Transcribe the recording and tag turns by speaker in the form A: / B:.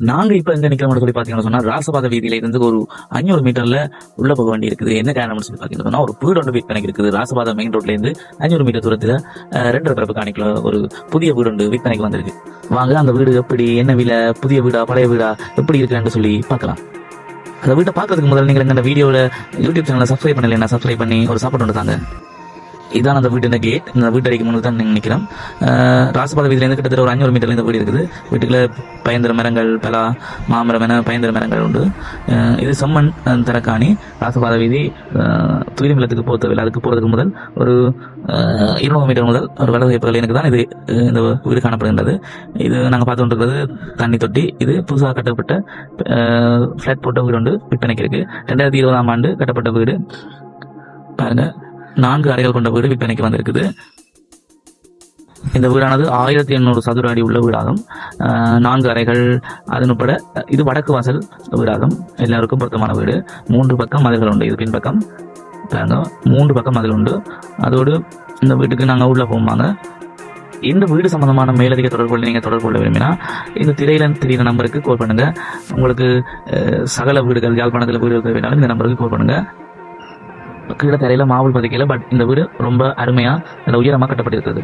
A: நாங்க இப்ப எங்க நிக்கிறோம்னு சொல்லி பாத்தீங்கன்னா சொன்னா ராசபாத வீதியில இருந்து ஒரு அஞ்சூறு மீட்டர்ல உள்ள போக வேண்டி இருக்குது என்ன காரணம்னு சொல்லி பாத்தீங்கன்னா சொன்னா ஒரு வீடு ஒன்று விற்பனைக்கு இருக்குது ராசபாத மெயின் ரோட்ல இருந்து அஞ்சூறு மீட்டர் தூரத்துல ரெண்டரை பிறப்பு காணிக்கல ஒரு புதிய வீடு ஒன்று விற்பனைக்கு வந்திருக்கு. வாங்க அந்த வீடு எப்படி என்ன விலை புதிய வீடா பழைய வீடா எப்படி இருக்குன்னு சொல்லி பாக்கலாம் அந்த வீட்டை பாக்குறதுக்கு முதல்ல நீங்க இந்த வீடியோல யூடியூப் சேனலை சப்ஸ்கிரைப் பண்ணல சப்ஸ்கிரைப் பண்ணி ஒரு சப்போர்ட் ஒன்று தாங்க. இதான் அந்த வீட்டு கேட் இந்த வீட்டு அடிக்கு முன்னாடி தான் நினைக்கிறோம் ராசபாத வீதியிலேருந்து கிட்டத்தட்ட ஒரு அஞ்சூறு மீட்டர்ல இந்த வீடு இருக்குது. வீட்டுக்குள்ள பயந்திர மரங்கள் பலா மாமரம் என பயந்திர மரங்கள் உண்டு. இது செம்மண் தரக்காணி ராசபாத வீதி துயிலிமலத்துக்கு போத்தவில்லை அதுக்கு போகிறதுக்கு முதல் ஒரு இருநூறு மீட்டர் முதல் ஒரு வலது எனக்கு தான் இது இந்த வீடு காணப்படுகின்றது. இது நாங்கள் பார்த்து கொண்டிருக்கிறது தண்ணி தொட்டி. இது புதுசாக கட்டப்பட்ட ஃப்ளாட் போட்ட வீடு உண்டு விற்பனைக்கு இருக்குது ரெண்டாயிரத்தி இருபதாம் ஆண்டு கட்டப்பட்ட வீடு. பாருங்கள் நான்கு அறைகள் கொண்ட வீடு விற்பனைக்கு வந்திருக்குது. இந்த வீடானது ஆயிரத்தி எண்ணூறு சதுர அடி உள்ள வீடாகும். நான்கு அறைகள் அதன் உட்பட இது வடக்கு வாசல் வீடாகும். எல்லாருக்கும் பொருத்தமான வீடு. மூன்று பக்கம் மதில்கள் உண்டு. இது பின்பக்கம். மூன்று பக்கம் மதில் உண்டு. அதோடு இந்த வீட்டுக்கு நாங்கள் உள்ளே போவாங்க இந்த வீடு சம்பந்தமான மேலதிக தொடர்புகள் நீங்கள் தொடர்பு கொள்ள விரும்பினா இந்த திரையில தெரியுற நம்பருக்கு கால் பண்ணுங்க. உங்களுக்கு சகல வீடுகள் யாழ்ப்பாணத்தில் வீடு இருக்க வேண்டாலும் இந்த நம்பருக்கு கால் பண்ணுங்க. கீழே தரையில மாவுள் பதிக்கல பட் இந்த வீடு ரொம்ப அருமையா நல்ல உயரமா கட்டப்பட்டிருக்கிறது.